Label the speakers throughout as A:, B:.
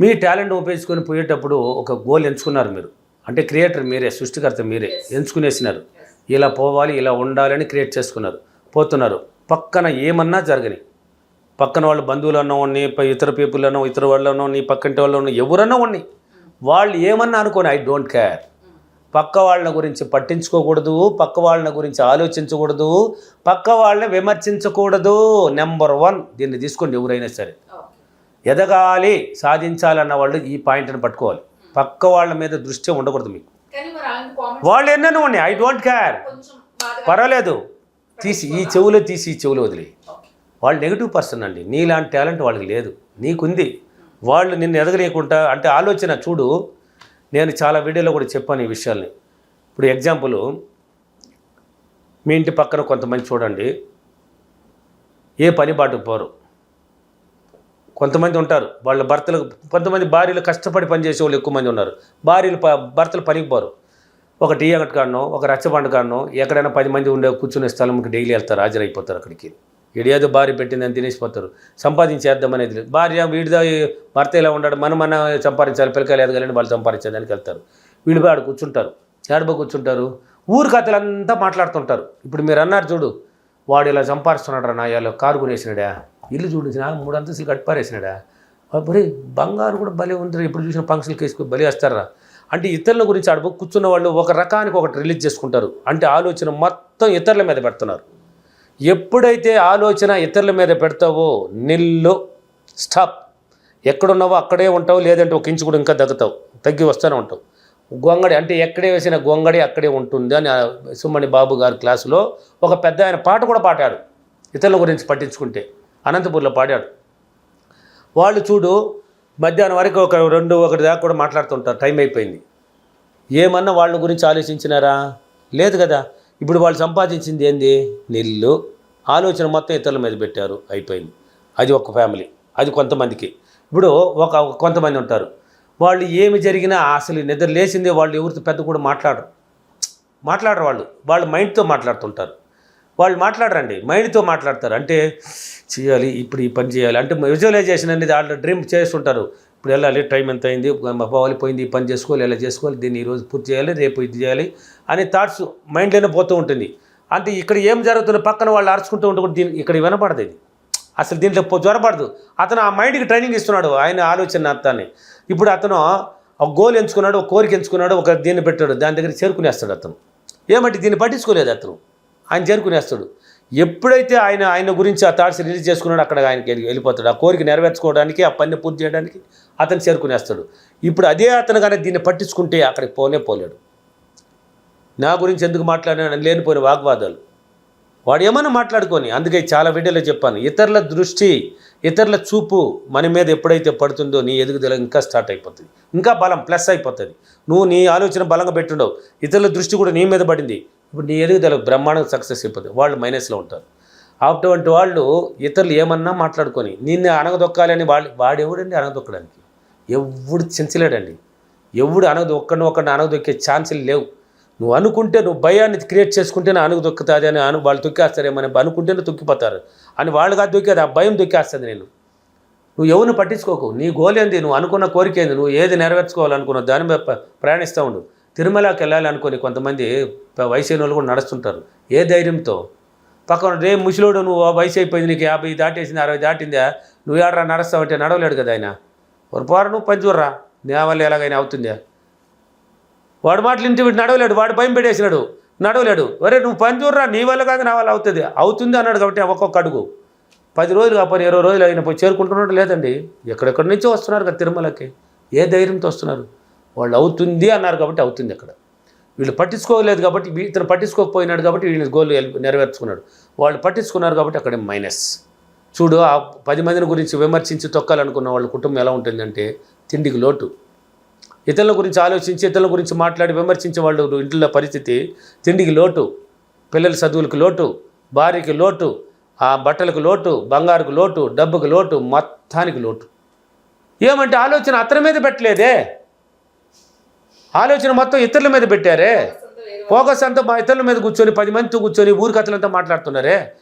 A: మీ talent ఉపయోగించుకొని పోయేటప్పుడు ఒక గోల్ ఎంచుకున్నారు మీరు. అంటే క్రియేటర్ మీరే సృష్టికర్త మీరే ఎంచుకునేసినారు. ఇలా పోవాలి ఇలా ఉండాలని క్రియేట్ చేసుకున్నారు. పోతున్నారు. పక్కన ఏమన్నా జరగని. పక్కన వాళ్ళ బంధువులు అన్నా ఉన్నాయి ప- ఇతర పీపుల్ అన్నా ఇతర వాళ్ళు అన్నా ఉన్నాయి పక్కింటి వాళ్ళు ఎవరన్నా ఉన్నాయి వాళ్ళు ఏమన్నా అనుకోని ఐ డోంట్ కేర్ పక్క వాళ్ళ గురించి పట్టించుకోకూడదు పక్క వాళ్ళ గురించి ఆలోచించకూడదు పక్క వాళ్ళని విమర్శించకూడదు. నెంబర్ వన్ దీన్ని తీసుకోండి ఎవరైనా సరే. ఎదగాలి సాధించాలన్న వాళ్ళు ఈ పాయింట్ని పట్టుకోవాలి. పక్క వాళ్ళ మీద దృష్టి ఉండకూడదు మీకు. వాళ్ళు ఎన్నెన్నో ఉన్నాయి. ఐ డోంట్ కేర్ పర్వాలేదు. తీసి ఈ చెవులో తీసి ఈ చెవులో వదిలి. వాళ్ళు నెగిటివ్ పర్సన్ అండి. నీలాంటి టాలెంట్ వాళ్ళకి లేదు. నీకుంది. వాళ్ళు నిన్ను ఎదగలేకుండా అంటే ఆలోచన చూడు. నేను చాలా వీడియోలో కూడా చెప్పాను ఈ విషయాల్ని. ఇప్పుడు ఎగ్జాంపుల్ మీ ఇంటి పక్కన కొంతమంది చూడండి. ఏ పని బాటుకు పోరు. కొంతమంది ఉంటారు. వాళ్ళ భర్తలు కొంతమంది భార్యలు కష్టపడి పనిచేసే వాళ్ళు ఎక్కువ మంది ఉన్నారు. భార్యలు ప- భర్తలు పనికి పోరు. ఒక టీ అంగటి కాడనో ఒక రచ్చబండ కాడనో ఎక్కడైనా పది మంది ఉండే కూర్చునే స్థలంకి డైలీ వెళ్తారు హాజరైపోతారు అక్కడికి. ఇడేదో భార్య పెట్టిందని తినేసిపోతారు సంపాదించేద్దామనేది లేదు. భార్య వీడిదా భర్త ఇలా ఉండడు మనం మన సంపాదించాలి పిల్లకాయలు ఎదగాలని వాళ్ళు సంపాదించేదానికి వెళ్తారు. వీళ్ళు పోయి ఆడ కూర్చుంటారు. ఏడబో కూర్చుంటారు. ఊరు కథలంతా మాట్లాడుతుంటారు. ఇప్పుడు మీరు అన్నారు చూడు వాడు ఇలా సంపాదిస్తున్నాడు నా ఇలా కారు కొనేసినాడా? ఇల్లు చూడించిన మూడు అంతస్తులు కట్టిపారేసినాడా? అప్పుడు బంగారు కూడా భలే ఉంది ఇప్పుడు చూసిన ఫంక్షన్కి వేసుకుని బలి వేస్తారా? అంటే ఇతరుల గురించి ఆడబో కూర్చున్న వాళ్ళు ఒక రకానికి ఒకటి రిలీజ్ చేసుకుంటారు. అంటే ఆలోచన మొత్తం ఇతరుల మీద పెడుతున్నారు. ఎప్పుడైతే ఆలోచన ఇతరుల మీద పెడతావో నిల్లు స్టాప్. ఎక్కడున్నావో అక్కడే ఉంటావు లేదంటే ఒక ఇంచు కూడా ఇంకా తగ్గుతావు తగ్గి వస్తూనే ఉంటావు. గొంగడి అంటే ఎక్కడే వేసిన గొంగడి అక్కడే ఉంటుంది అని సుమ్మణి సుమ్మని బాబు గారి క్లాసులో ఒక పెద్ద ఆయన పాట కూడా పాడాడు ఇతరుల గురించి పట్టించుకుంటే. అనంతపూర్లో పాడాడు. వాళ్ళు చూడు మధ్యాహ్నం వరకు ఒక రెండు ఒకటి దాకా కూడా మాట్లాడుతుంటారు. టైం అయిపోయింది. ఏమన్నా వాళ్ళ గురించి ఆలోచించినారా? లేదు కదా. ఇప్పుడు వాళ్ళు సంపాదించింది ఏంది? నిల్లు. ఆలోచన మొత్తం ఇతరుల మీద పెట్టారు. అయిపోయింది. అది ఒక ఫ్యామిలీ. అది కొంతమందికి. ఇప్పుడు ఒక కొంతమంది ఉంటారు. వాళ్ళు ఏమి జరిగినా అసలు నిద్ర లేచిందే వాళ్ళు ఎవరితో పెద్ద కూడా మాట్లాడరు. మాట్లాడరు వాళ్ళు. వాళ్ళు మైండ్తో మాట్లాడుతుంటారు. వాళ్ళు మాట్లాడరండి మైండ్తో మాట్లాడతారు. అంటే చేయాలి ఇప్పుడు ఈ పని చేయాలి. అంటే విజువలైజేషన్ అనేది వాళ్ళు డ్రీమ్ చేస్తుంటారు. ఇప్పుడు వెళ్ళాలి టైం ఎంత అయింది పోవాలి పోయింది ఈ పని చేసుకోవాలి ఇలా చేసుకోవాలి దీన్ని ఈరోజు పూర్తి చేయాలి రేపు ఇది చేయాలి అనే థాట్స్ మైండ్లోనే పోతూ ఉంటుంది. అంటే ఇక్కడ ఏం జరుగుతుందో పక్కన వాళ్ళు అరుచుకుంటూ ఉంటే దీని ఇక్కడ వినపడదు ఇది. అసలు దీంట్లో జ్వరపడదు అతను ఆ మైండ్కి ట్రైనింగ్ ఇస్తున్నాడు ఆయన ఆలోచన అతన్ని. ఇప్పుడు అతను ఒక గోల్ ఎంచుకున్నాడు ఒక కోరిక ఎంచుకున్నాడు ఒక దీన్ని పెట్టాడు దాని దగ్గర చేరుకునేస్తాడు అతను. ఏమంటే దీన్ని పట్టించుకోలేదు అతను. ఆయన చేరుకునేస్తాడు ఎప్పుడైతే ఆయన ఆయన గురించి ఆ థాట్స్ రిలీజ్ చేసుకున్నాడు అక్కడ ఆయనకి వెళ్ళి- వెళ్ళిపోతాడు. ఆ కోరిక నెరవేర్చుకోవడానికి ఆ పని పూర్తి చేయడానికి అతను చేరుకునేస్తాడు. ఇప్పుడు అదే అతను కానీ దీన్ని పట్టించుకుంటే అక్కడికి పోనే పోలేడు. నా గురించి ఎందుకు మాట్లాడాను లేనిపోయిన వాగ్వాదాలు. వాడు ఏమన్నా మాట్లాడుకొని అందుకే చాలా వీడియోలో చెప్పాను ఇతరుల దృష్టి ఇతరుల చూపు మన మీద ఎప్పుడైతే పడుతుందో నీ ఎదుగుదల ఇంకా స్టార్ట్ అయిపోతుంది. ఇంకా బలం ప్లస్ అయిపోతుంది. నువ్వు నీ ఆలోచన బలంగా పెట్టుండవు. ఇతరుల దృష్టి కూడా నీ మీద పడింది. ఇప్పుడు నీ ఎదుగుదల బ్రహ్మాండంగా సక్సెస్ అయిపోతుంది వాళ్ళు మైనస్లో ఉంటారు. అటువంటి వాళ్ళు ఇతరులు ఏమన్నా మాట్లాడుకొని నిన్ను అనగదొక్కాలని వాళ్ళు వాడెవడండి అనగదొక్కడానికి ఎవడు చించలేడండి ఎవడు అనగదు ఒక్కడిని అనగదొక్కే ఛాన్సులు లేవు. నువ్వు అనుకుంటే నువ్వు భయాన్ని క్రియేట్ చేసుకుంటేనే అనుకు దొక్కుతుంది అని అను వాళ్ళు తొక్కేస్తారేమని అనుకుంటేనే తొక్కిపోతారు. అని వాళ్ళు కాదు దొక్కేది ఆ భయం దొక్కేస్తుంది నేను. నువ్వు ఎవరిని పట్టించుకోకు. నీ గోలేంది నువ్వు అనుకున్న కోరిక ఏంది? నువ్వు ఏది నెరవేర్చుకోవాలనుకున్నావు? దాని మీద ప్రయాణిస్తూ ఉండు. తిరుమలకి వెళ్ళాలనుకొని కొంతమంది వయసు వాళ్ళు కూడా నడుస్తుంటారు. ఏ ధైర్యంతో? పక్కన రే ముసలోడు నువ్వు వయసు అయిపోయింది నీకు యాభై దాటేసింది అరవై దాటిందా? నువ్వు ఏడరా నడుస్తావంటే నడవలేడు కదా ఆయన. ఒక పోరా నువ్వు పని చూడరా నా వల్ల ఎలాగైనా అవుతుందా? వాడు మాటలు ఇంటి వీడు నడవలేడు వాడు భయం పెట్టేసినాడు. నడవలేడు. ఒరే నువ్వు పని చూడరా నీ వల్ల కాదు నా వల్ల అవుతుంది. అవుతుంది అన్నాడు కాబట్టి ఒక్కొక్క అడుగు. పది రోజులు కాకపోతే ఇరవై రోజులు అయినా పోయి చేరుకుంటున్నాడు లేదండి. ఎక్కడెక్కడి నుంచో వస్తున్నారు కదా తిరుమలకి. ఏ ధైర్యంతో వస్తున్నారు? వాళ్ళు అవుతుంది అన్నారు కాబట్టి అవుతుంది అక్కడ. వీళ్ళు పట్టించుకోలేదు కాబట్టి ఇతను పట్టించుకోకపోయినాడు కాబట్టి వీళ్ళు గోల్ నెరవేర్చుకున్నాడు. వాళ్ళు పట్టించుకున్నారు కాబట్టి అక్కడ మైనస్. చూడు ఆ పది మందిని గురించి విమర్శించి తొక్కాలనుకున్న వాళ్ళ కుటుంబం ఎలా ఉంటుందంటే తిండికి లోటు. ఇతరుల గురించి ఆలోచించి ఇతరుల గురించి మాట్లాడి విమర్శించే వాళ్ళు ఇంట్లో పరిస్థితి తిండికి లోటు పిల్లల చదువులకు లోటు భార్యకి లోటు ఆ బట్టలకు లోటు బంగారుకు లోటు డబ్బుకు లోటు మొత్తానికి లోటు. ఏమంటే ఆలోచన అతని మీద పెట్టలేదే? ఆలోచన మొత్తం ఇతరుల మీద పెట్టారే? ఫోకస్ అంతా మా ఇతరుల మీద కూర్చొని పది మందితో కూర్చొని ఊరి కథలంతా మాట్లాడుతున్నారే?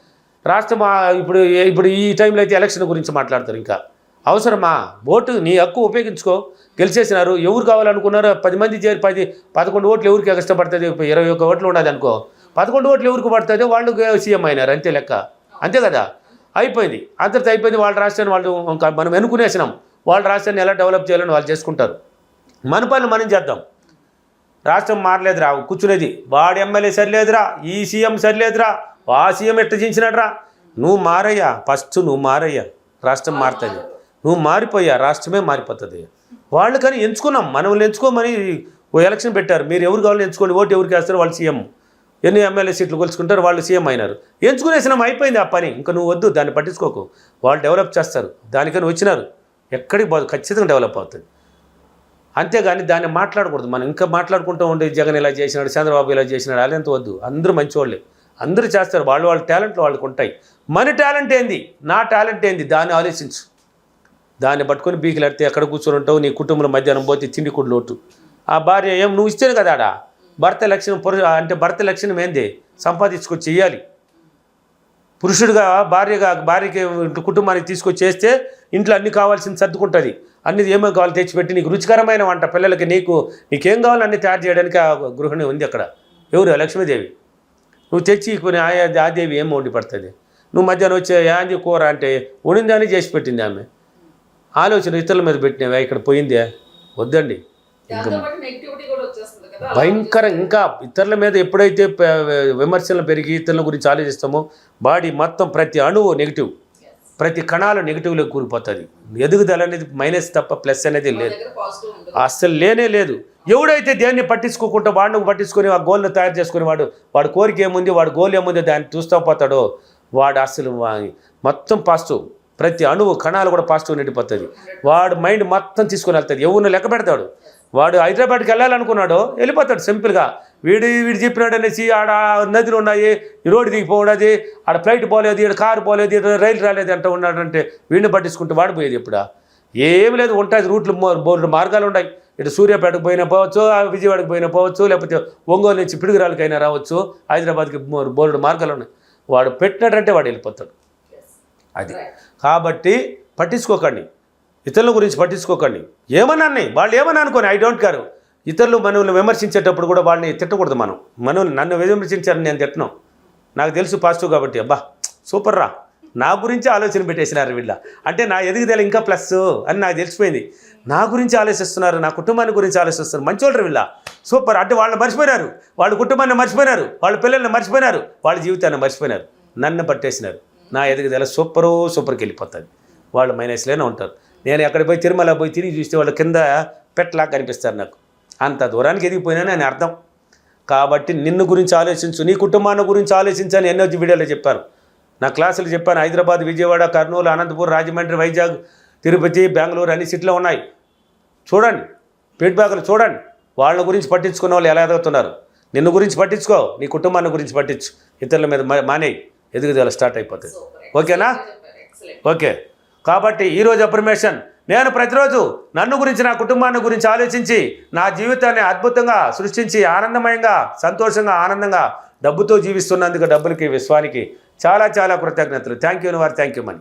A: రాష్ట్రం ఇప్పుడు ఇప్పుడు ఈ టైంలో అయితే ఎలక్షన్ గురించి మాట్లాడతారు ఇంకా. అవసరమా? ఓటు నీ హక్కు ఉపయోగించుకో. గెలిచేసినారు ఎవరు కావాలనుకున్నారో పది మంది చేరి పది పదకొండు ఓట్లు ఎవరికి కష్టపడుతుంది? ఇరవై ఒక్క ఓట్లు ఉన్నది అనుకో. పదకొండు ఓట్లు ఎవరికి పడుతుంది? వాళ్ళు సీఎం అయినారు అంతే లెక్క. అంతే కదా? అయిపోయింది. అంతటితో అయిపోయింది వాళ్ళ రాష్ట్రాన్ని వాళ్ళు ఇంకా మనం ఎన్నుకునేసినాం. వాళ్ళ రాష్ట్రాన్ని ఎలా డెవలప్ చేయాలని వాళ్ళు చేసుకుంటారు. మన పనులు మనం చేద్దాం. రాష్ట్రం మారలేదురా కూర్చునేది. వాడి ఎమ్మెల్యే సరిలేదురా ఈ సీఎం సరిలేదురా ఆ సీఎం ఎట్ట చించినాడురా? నువ్వు మారయ్యా ఫస్ట్ నువ్వు మారయ్యా రాష్ట్రం మారుతుంది. నువ్వు మారిపోయా రాష్ట్రమే మారిపోతుంది. వాళ్ళు కానీ ఎంచుకున్నాం మనల్ని ఎంచుకోమని ఓ ఎలక్షన్ పెట్టారు. మీరు ఎవరు కావాలో ఎంచుకోండి ఓటు ఎవరికి వేస్తారు వాళ్ళు సీఎం. ఎన్ని ఎమ్మెల్యే సీట్లు కొలుచుకుంటారు వాళ్ళు సీఎం అయినారు. ఎంచుకునేసినాం అయిపోయింది ఆ పని. ఇంకా నువ్వు వద్దు దాన్ని పట్టించుకోకు. వాళ్ళు డెవలప్ చేస్తారు. దానికని వచ్చినారు. ఎక్కడికి పోదు ఖచ్చితంగా డెవలప్ అవుతుంది. అంతేగాని దాన్ని మాట్లాడకూడదు. మనం ఇంకా మాట్లాడుకుంటూ ఉండే జగన్ ఇలా చేసినాడు చంద్రబాబు ఇలా చేసినాడు అదంత వద్దు. అందరూ మంచివాళ్ళే అందరూ చేస్తారు. వాళ్ళు వాళ్ళ టాలెంట్లు వాళ్ళకు ఉంటాయి. మన టాలెంట్ ఏంది? నా టాలెంట్ ఏంది? దాన్ని ఆలోచించు. దాన్ని పట్టుకొని బీకిలెడితే ఎక్కడ కూర్చొని ఉంటావు? నీ కుటుంబంలో మధ్యాహ్నం పోతే తిండి కూడా లోటు. ఆ భార్య ఏం నువ్వు ఇచ్చాను కదా ఆడ. భర్త లక్షణం పురుష అంటే భర్త లక్షణం ఏంది? సంపాదించుకొని చెయ్యాలి పురుషుడిగా భార్యగా భార్యకి కుటుంబానికి తీసుకొచ్చి చేస్తే ఇంట్లో అన్ని కావాల్సింది సర్దుకుంటుంది. అన్ని ఏమేమి కావాలి తెచ్చిపెట్టి నీకు రుచికరమైన వంట పిల్లలకి నీకు నీకేం కావాలో అన్ని తయారు చేయడానికి ఆ గృహిణి ఉంది అక్కడ. ఎవరు? లక్ష్మీదేవి. నువ్వు తెచ్చి కొన్ని ఆయా ఆ దేవి ఏం వండి పడుతుంది? నువ్వు మధ్యాహ్నం వచ్చే యాంది కూర అంటే వండిందని చేసి పెట్టింది ఆమె. ఆలోచన ఇతరుల మీద పెట్టినవే ఇక్కడ పోయిందే. వద్దండి.
B: కదా
A: భయంకర. ఇంకా ఇతరుల మీద ఎప్పుడైతే విమర్శలు పెరిగి ఇతరుల గురించి ఆలోచిస్తామో బాడీ మొత్తం ప్రతి అణువు నెగిటివ్ ప్రతి కణాలు నెగిటివ్లో కూలిపోతుంది. ఎదుగుదల అనేది మైనస్ తప్ప ప్లస్ అనేది లేదు. అస్సలు లేనే లేదు. ఎవడైతే దేన్ని పట్టించుకోకుండా వాడిని పట్టించుకొని ఆ గోల్ని తయారు చేసుకుని వాడు వాడు కోరిక ఏముంది వాడు గోల్ ఏముంది దాన్ని చూస్తూ పోతాడో వాడు అసలు వా- మొత్తం పాజిటివ్ ప్రతి అణువు కణాలు కూడా పాజిటివ్ నిండిపోతుంది వాడు మైండ్ మొత్తం తీసుకొని వెళ్తుంది ఎవరిని లెక్క పెడతాడు? వాడు హైదరాబాద్కి వెళ్ళాలనుకున్నాడో వెళ్ళిపోతాడు సింపుల్గా. వీడు వీడు చెప్పినాడు అనేసి ఆడ నదులు ఉన్నాయి ఈ రోడ్డు దిగిపోయినది ఆడ ఫ్లైట్ పోలేదు ఇక్కడ కారు పోలేదు ఈడ రైలు రాలేదు అంట ఉన్నాడంటే వీడిని పట్టించుకుంటూ వాడిపోయేది ఇప్పుడు ఏమి లేదు ఉంటాయి రూట్లు మో- బోర్డు మార్గాలు ఉన్నాయి. ఇటు సూర్యాపేటకు పోయినా పోవచ్చు ఆ విజయవాడకు పోయినా పోవచ్చు లేకపోతే ఒంగోలు నుంచి పిడుగురాలకైనా రావచ్చు హైదరాబాద్కి బోర్డు మార్గాలు ఉన్నాయి. వాడు పెట్టినట్టంటే వాడు వెళ్ళిపోతాడు. అది. కాబట్టి పట్టించుకోకండి. ఇతరుల గురించి పట్టించుకోకండి. ఏమన్నా అన్నాయి వాళ్ళు ఏమన్నా అనుకోని? ఐ డోంట్ కేర్ ఇతరులు మనల్ని విమర్శించేటప్పుడు కూడా వాళ్ళని తిట్టకూడదు మనం. మనల్ని నన్ను విమర్శించారని నేను తిట్టను. నాకు తెలుసు పాజిటివ్ కాబట్టి అబ్బా సూపర్ రా నా గురించి ఆలోచన పెట్టేసినారు వీళ్ళ. అంటే నా ఎదుగుదల ఇంకా ప్లస్ అని నాకు తెలిసిపోయింది. నా గురించి ఆలోచిస్తున్నారు నా కుటుంబాన్ని గురించి ఆలోచిస్తున్నారు. మంచోళ్ళు వీళ్ళ? సూపర్. అంటే వాళ్ళని మర్చిపోయినారు. వాళ్ళ కుటుంబాన్ని మర్చిపోయినారు. వాళ్ళ పిల్లల్ని మర్చిపోయినారు. వాళ్ళ జీవితాన్ని మర్చిపోయినారు. నన్ను పట్టేసినారు. నా ఎదుగుదల సూపరు సూపర్కి వెళ్ళిపోతుంది. వాళ్ళు మైనస్లోనే ఉంటారు. నేను ఎక్కడ పోయి తిరుమల పోయి తిరిగి చూస్తే వాళ్ళ కింద పెట్టలా కనిపిస్తారు నాకు. అంత దూరానికి ఎదిగిపోయినా అని అర్థం. కాబట్టి నిన్ను గురించి ఆలోచించు నీ కుటుంబాన్ని గురించి ఆలోచించని ఎన్నో వీడియోలో చెప్పాను నా క్లాసులు చెప్పాను హైదరాబాద్ విజయవాడ కర్నూలు అనంతపురం రాజమండ్రి వైజాగ్ తిరుపతి బెంగళూరు అన్ని సిటీలో ఉన్నాయి. చూడండి ఫీడ్బ్యాక్లు చూడండి. వాళ్ళ గురించి పట్టించుకున్న వాళ్ళు ఎలా ఎదుగుతున్నారు? నిన్ను గురించి పట్టించుకో నీ కుటుంబాన్ని గురించి పట్టించు. ఇతరుల మీద మానేయి ఎదుగుదల స్టార్ట్ అయిపోతుంది. ఓకేనా? ఓకే. కాబట్టి ఈరోజు అప్రిమేషన్ నేను ప్రతిరోజు నన్ను గురించి నా కుటుంబాన్ని గురించి ఆలోచించి నా జీవితాన్ని అద్భుతంగా సృష్టించి ఆనందమయంగా సంతోషంగా ఆనందంగా డబ్బుతో జీవిస్తున్నందుకు డబ్బులకి విశ్వానికి చాలా చాలా కృతజ్ఞతలు. థ్యాంక్ యూ వారు థ్యాంక్ యూ మని